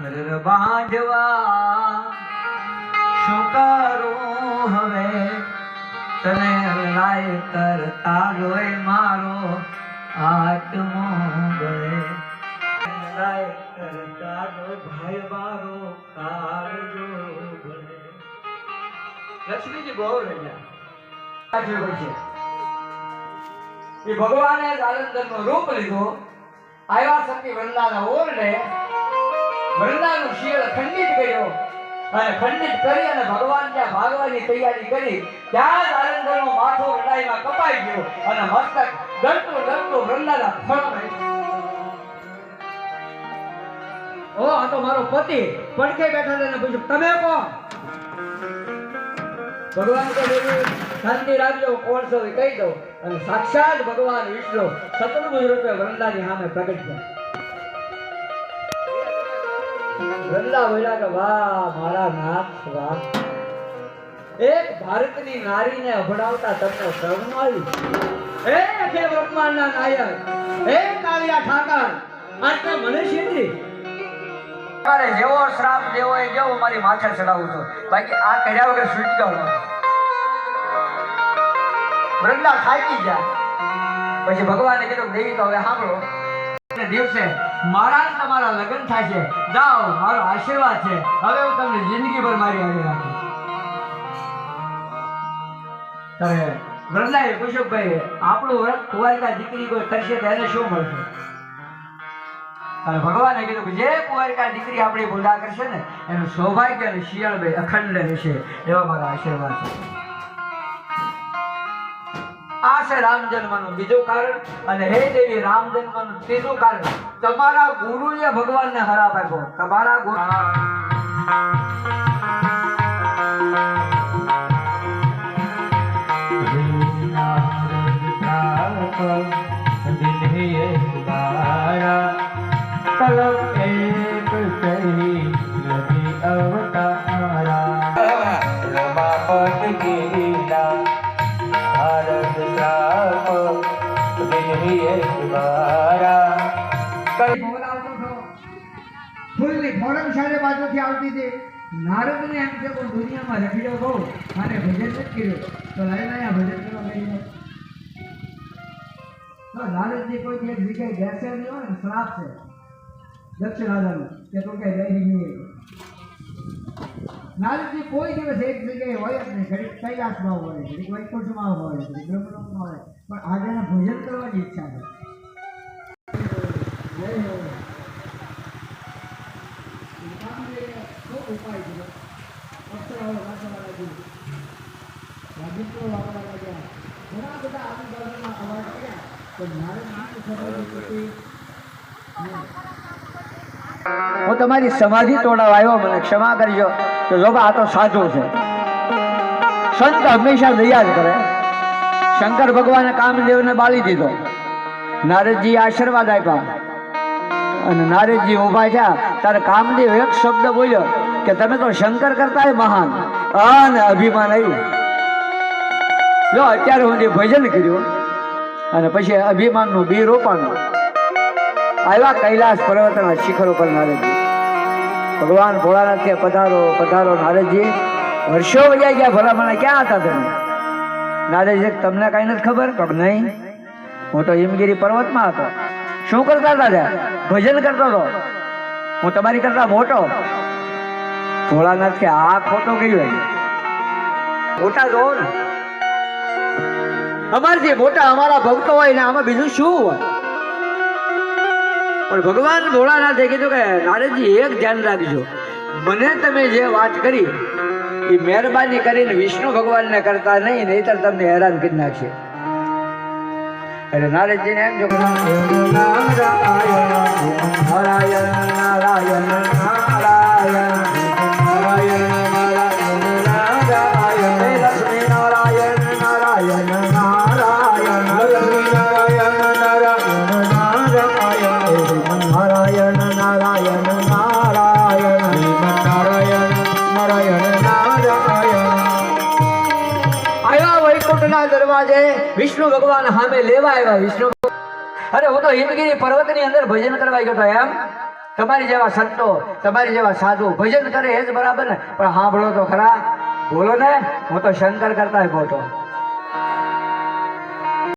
હર બાંધવા. શું કરું હવે? તને લાય કરતા જોય મારો આત્મો ગળે લાય કરતા જો ભાઈ મારો કાળજો ગળે લક્ષ્મીજી બહુ રહ્યા એ ભગવાને જાલંધરનું રૂપ લીધો. આવ્યા સતી વૃંદાના ઓરડે વૃંદાનું શિયળ ખંડિત કર્યો. અને ખંડિત કરી અને ભગવાન ત્યાં ભાગવાની તૈયારી કરી. ત્યાં જાલંધરનું માથો લડાઈમાં કપાઈ ગયો અને મસ્તક ડરતું ડરતું વૃંદાના ફળ ઓ, આ તો મારો પતિ. પડખે બેઠા ને પૂછ્યું, તમે કોણ? ભગવાન તો શાંતિ રાખજો કોણ છો કહી દો અને સાક્ષાત ભગવાન વિષ્ણુ સતનુભુજ રૂપે વૃંદાની સામે પ્રગટ થયા. વૃંદા બોલ્યા કે વાહ, મારા નાથ, વાહ. એક ભારતની નારીને અભડાવતા તમને શરમ આવી હે કે બ્રહ્માંડના નાયક, હે કાળિયા ઠાકર આજ તો મને શીખી જેવો શ્રાપ દેવો એ જેવો મારી માથે ચડાવું છું. બાકી આ કર્યા વગર છૂટકો ન વૃંદા થાકી ગયા. પછી ભગવાને કીધું દેવી તો હવે સાંભળો. દિવસે મારા તમારા લગ્ન થાય છે. જાઓ, મારો આશીર્વાદ છે. હવે હું તમને જિંદગીભર મારી આગળ રાખીશ. ત્યારે વૃંદાએ પૂછ્યું આપણું વ્રત કુવારિકા દીકરી કોઈ કરશે તો એને શું મળશે? અને ભગવાને કીધું કે જે કુવારિકા દીકરી આપણી પૂજા કરશે ને, એનું સૌભાગ્ય અને શિયાળ અખંડ રહેશે. એવા મારા આશીર્વાદ છે. છે રામ જન્મનું બીજું કારણ અને હે દેવી, રામ જન્મનું ત્રીજું કારણ. તમારા ગુરુએ ભગવાનને હરાપ આપ્યો તમારા ગુરુ ફૂલની ફોરમ બાજુથી આવતી હતી. નારદને એમ કે કોઈ દુનિયામાં રખડ્યો બહુ અને ભજન જ કર્યું. તો લઈને અહીંયા ભજન કરવા ગઈ તો નારદજી કોઈ એક જગ્યાએ બેસે નહીં હોય ને, શ્રાપ છે. દક્ષિણ આધારનો કે કોઈ કઈ રહી નહીં નારદજી કોઈ દિવસ એક જગ્યાએ હોય જ નહીં. ઘડીક કૈલાસમાં હોય, ઘડીક વૈકુંઠમાં હોય, ઘડીક બ્રહ્મલોકમાં હોય. પણ આગળના ભોજન કરવાની ઈચ્છા છે. ઉપાય છે અક્ષરો વાંચવાના ઘણા બધા આજુબાજુમાં અવાજ કર્યા પણ નારદ સર્વ હું તમારી સમાધિ તોડાવ આવ્યો, મને ક્ષમા કરજો. તો જો આ તો સાચું છે. સંત હંમેશા દયા જ કરે. શંકર ભગવાને કામદેવને બાળી દીધો. નારદજી આશીર્વાદ આપ્યા. અને નારદજી ઊભા થયા. ત્યારે કામદેવ એક શબ્દ બોલ્યો કે, તમે તો શંકર કરતા મહાન. અને અભિમાન આવ્યું. જો અત્યારે સુધી ભજન કર્યું. અને પછી અભિમાનનું બી રોપાણું આવ્યા કૈલાસ પર્વતના શિખર ઉપર નારદજી. ભગવાન ભોળાનાથ પધારો પધારો નારદજી. વર્ષો વજાઈ ગયા, ભલામણા ક્યાં હતા તમે? નારદજી, તમને કઈ નથી ખબર? તો નહીં. હું તો હિમગીરી પર્વતમાં હતો. શું કરતા હતા ત્યાં? ભજન કરતો હતો. હું તમારી કરતા મોટો. ભોળાનાથ કે આ ખોટો ગયું મોટા જો ને. અમારથી મોટા અમારા ભક્તો હોય ને આમાં બીજું શું હોય? પણ ભગવાન ભોળાનાથે કીધું કે નારદજી એક ધ્યાન રાખજો મને તમે જે વાત કરી એ મહેરબાની કરીને વિષ્ણુ ભગવાનને કરતા નહીં નહીતર તમને હેરાન કરી નાખશે એટલે નારદજીને એમ જો નારાયણ નારાયણ નારાયણ દરવાજે વિષ્ણુ ભગવાન સામે લેવા આવ્યા. વિષ્ણુ અરે હું તો હિમગીરી પર્વતની અંદર ભજન કરવા ગયો હતો એમ? તમારી જેવા સંતો, તમારી જેવા સાધુ ભજન કરે એ જ બરાબર ને? પણ સાંભળો તો ખરા. બોલો ને, હું તો શંકર કરતા ખોટો